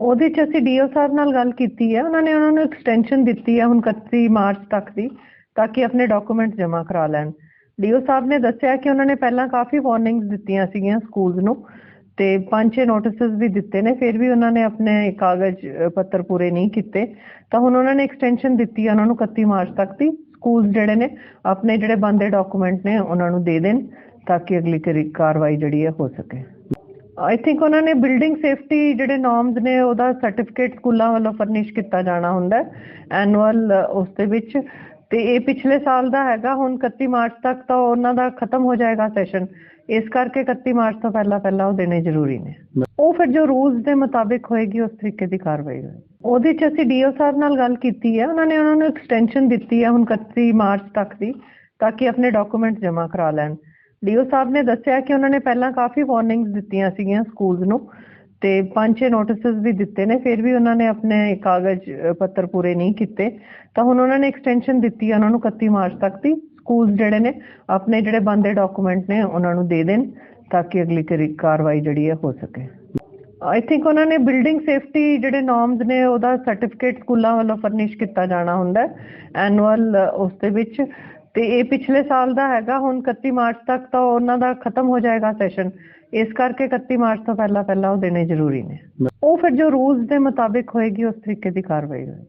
ਉਹਦੇ ਚ ਅਸੀਂ ਡੀਓ ਸਾਹਿਬ ਨਾਲ ਗੱਲ ਕੀਤੀ ਹੈ। ਉਹਨਾਂ ਨੇ ਉਹਨਾਂ ਨੂੰ ਐਕਸਟੈਂਸ਼ਨ ਦਿੱਤੀ ਹੈ ਹੁਣ 31 ਮਾਰਚ ਤੱਕ ਦੀ, ਤਾਂ ਕਿ ਆਪਣੇ ਡਾਕੂਮੈਂਟ ਜਮ੍ਹਾਂ ਕਰਾ ਲੈਣ। ਡੀਓ ਸਾਹਿਬ ਨੇ ਦੱਸਿਆ ਕਿ ਉਹਨਾਂ ਨੇ ਪਹਿਲਾਂ ਕਾਫੀ ਵਾਰਨਿੰਗਸ ਦਿੱਤੀਆਂ ਸੀਗੀਆਂ ਸਕੂਲਸ ਨੂੰ ਤੇ ਪੰਜ ਛੇ ਨੋਟਿਸਸ ਵੀ ਦਿੱਤੇ ਨੇ, ਫਿਰ ਵੀ ਉਹਨਾਂ ਨੇ ਆਪਣੇ ਕਾਗਜ਼ ਪੱਤਰ ਪੂਰੇ ਨਹੀਂ ਕੀਤੇ। ਤਾਂ ਹੁਣ ਉਹਨਾਂ ਨੇ ਐਕਸਟੈਂਸ਼ਨ ਦਿੱਤੀ ਹੈ ਉਹਨਾਂ ਨੂੰ 31 ਮਾਰਚ ਤੱਕ ਦੀ। ਸਕੂਲਸ ਜਿਹੜੇ ਨੇ, ਆਪਣੇ ਜਿਹੜੇ ਬੰਦੇ ਡਾਕੂਮੈਂਟ ਨੇ, ਉਹਨਾਂ ਨੂੰ ਦੇ ਦੇਣ ਤਾਂ ਕਿ ਅਗਲੀ ਕਰੀ- ਕਾਰਵਾਈ ਜਿਹੜੀ ਹੈ ਹੋ ਸਕੇ। ਆਈ ਥਿੰਕ ਉਹਨਾਂ ਨੇ ਬਿਲਡਿੰਗ ਸੇਫਟੀ ਜਿਹੜੇ ਨਾਰਮਸ ਨੇ, ਉਹਦਾ ਸਰਟੀਫਿਕੇਟ ਸਕੂਲਾਂ ਵੱਲੋਂ ਫਰਨਿਸ਼ ਕੀਤਾ ਜਾਣਾ ਹੁੰਦਾ ਐਨੂਅਲ ਉਸ ਦੇ ਵਿੱਚ। ਤੇ ਇਹ ਪਿਛਲੇ ਸਾਲ ਦਾ ਹੈਗਾ, ਹੁਣ 31 ਮਾਰਚ ਤੱਕ ਤਾਂ ਉਹਨਾਂ ਦਾ ਖਤਮ ਹੋ ਜਾਏਗਾ ਸੈਸ਼ਨ ਇਸ ਕਰਕੇ 31 ਮਾਰਚ ਤੋਂ ਪਹਿਲਾਂ ਪਹਿਲਾਂ ਉਹ ਦੇਣੇ ਜ਼ਰੂਰੀ ਨੇ। ਉਹ ਫਿਰ ਜੋ ਰੂਲਸ ਦੇ ਮੁਤਾਬਿਕ ਹੋਏਗੀ, ਉਸ ਤਰੀਕੇ ਦੀ ਕਾਰਵਾਈ ਹੋਏਗੀ। ਉਹਦੇ ਚ ਅਸੀਂ ਡੀਓ ਸਾਹਿਬ ਨਾਲ ਗੱਲ ਕੀਤੀ ਹੈ। ਉਹਨਾਂ ਨੇ ਉਹਨਾਂ ਨੂੰ ਐਕਸਟੈਂਸ਼ਨ ਦਿੱਤੀ ਹੈ ਹੁਣ 31 ਮਾਰਚ ਤੱਕ ਦੀ, ਤਾਂ ਕਿ ਆਪਣੇ ਡਾਕੂਮੈਂਟ ਜਮ੍ਹਾਂ ਕਰਾ ਲੈਣ। ਡੀਓ ਸਾਹਿਬ ਨੇ ਦੱਸਿਆ ਕਿ ਉਹਨਾਂ ਨੇ ਪਹਿਲਾਂ ਕਾਫੀ ਵਾਰਨਿੰਗਸ ਦਿੱਤੀਆਂ ਸੀਗੀਆਂ ਸਕੂਲਸ ਨੂੰ ਤੇ ਪੰਜ ਛੇ ਨੋਟਿਸਸ ਵੀ ਦਿੱਤੇ ਨੇ, ਫਿਰ ਵੀ ਉਹਨਾਂ ਨੇ ਆਪਣੇ ਕਾਗਜ਼ ਪੱਤਰ ਪੂਰੇ ਨਹੀਂ ਕੀਤੇ। ਤਾਂ ਹੁਣ ਉਹਨਾਂ ਨੇ ਐਕਸਟੈਂਸ਼ਨ ਦਿੱਤੀ ਉਹਨਾਂ ਨੂੰ 31 ਮਾਰਚ ਤੱਕ ਦੀ। ਸਕੂਲ ਜਿਹੜੇ ਨੇ, ਆਪਣੇ ਜਿਹੜੇ ਬੰਦੇ ਡਾਕੂਮੈਂਟ ਨੇ, ਉਹਨਾਂ ਨੂੰ ਦੇ ਦੇਣ ਤਾਂ ਕਿ ਅਗਲੀ ਕਰੀ- ਕਾਰਵਾਈ ਜਿਹੜੀ ਹੈ ਹੋ ਸਕੇ। ਆਈ ਥਿੰਕ ਉਹਨਾਂ ਨੇ ਬਿਲਡਿੰਗ ਸੇਫਟੀ ਜਿਹੜੇ ਨਾਰਮਸ ਨੇ, ਉਹਦਾ ਸਰਟੀਫਿਕੇਟ ਸਕੂਲਾਂ ਵੱਲੋਂ ਫਰਨਿਸ਼ ਕੀਤਾ ਜਾਣਾ ਹੁੰਦਾ ਐਨੂਅਲ ਉਸ ਦੇ ਵਿੱਚ। ਤੇ ਇਹ ਪਿਛਲੇ ਸਾਲ ਦਾ ਹੈਗਾ ਹੁਣ 31 ਮਾਰਚ ਤੱਕ ਤਾਂ ਉਹਨਾਂ ਦਾ ਖਤਮ ਹੋ ਜਾਏਗਾ ਸੈਸ਼ਨ। ਇਸ ਕਰਕੇ 31 ਮਾਰਚ ਤੋਂ ਪਹਿਲਾਂ ਪਹਿਲਾਂ ਉਹ ਦੇਣੇ ਜ਼ਰੂਰੀ ਨੇ। ਉਹ ਫਿਰ ਜੋ ਰੂਲਸ ਦੇ ਮੁਤਾਬਿਕ ਹੋਏਗੀ ਉਸ ਤਰੀਕੇ ਦੀ ਕਾਰਵਾਈ ਹੋਏਗੀ।